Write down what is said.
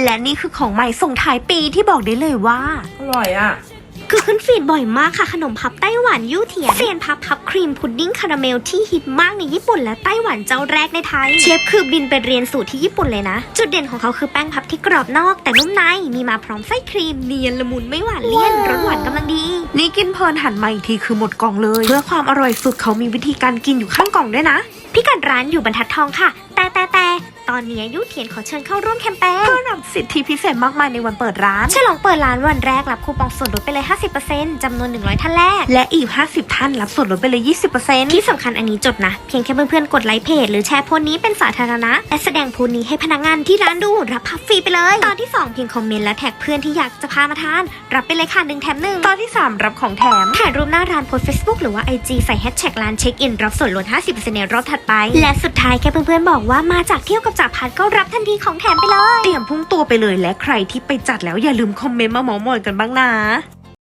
และนี่คือของใหม่ส่งท้ายปีที่บอกได้เลยว่า อร่อยอะ คือขึ้นฟีดบ่อยมากค่ะขนมพับไต้หวันยู่เถียนเซียนพับพับครีมพุดดิ้งคาราเมลที่ฮิตมากในญี่ปุ่นและไต้หวันเจ้าแรกในไทย เชฟคือบินไปเรียนสูตรที่ญี่ปุ่นเลยนะ จุดเด่นของเขาคือแป้งพับที่กรอบนอกแต่นุ่มในมีมาพร้อมไส้ครีมเนียนละมุนไม่หวานเลี่ยนรสหวานกำลังดี นี่กินเพลินหันมาอีกทีคือหมดกล่องเลย เพื่อความอร่อยสุดเขามีวิธีการกินอยู่ข้างกล่องด้วยนะ พิกัดร้านอยู่บรรทัดทองค่ะ แต่แต่แต่ ตอนนี้ยู่เถียนขอเชิญเข้าร่วมแคมเปญเพื่อรับสิทธิพิเศษมากมายในวันเปิดร้าน ฉลองเปิดร้านวันแรกรับคูปองส่วนลดไปเลย 50%จำนวน 100 ท่านแรก และอีก 50 ท่านรับส่วนลดไปเลย 20%ที่สำคัญอันนี้จดนะ เพียงแค่เพื่อนๆ กดไลค์เพจหรือแชร์โพสต์นี้เป็นสาธารณะ และแสดงโพสต์นี้ให้พนักงานที่ร้านดูรับพับฟรีไปเลย ตอนที่ 2 เพียงคอมเมนต์และแท็กเพื่อนที่อยากจะพามาทาน รับไปเลยค่ะหนึ่งแถมหนึ่งตอนที่ 3 รับของแถมถ่ายรูปหน้าร้านโพสเฟซบุ๊กหรือว่า IG ใส่แฮชแท็กร้านเช็คอินรับส่วนลด 50%ในรอบถัดไป และสุดท้ายแค่เพื่อนๆบอกว่ามาจากเที่ยวกับจากพัดก็รับทันทีของแถมไปเลย เตรียมพุ่งตัวไปเลยและใครที่ไปจัดแล้วอย่าลืมคอมเมนต์มาหมอมอยกันบ้างนะ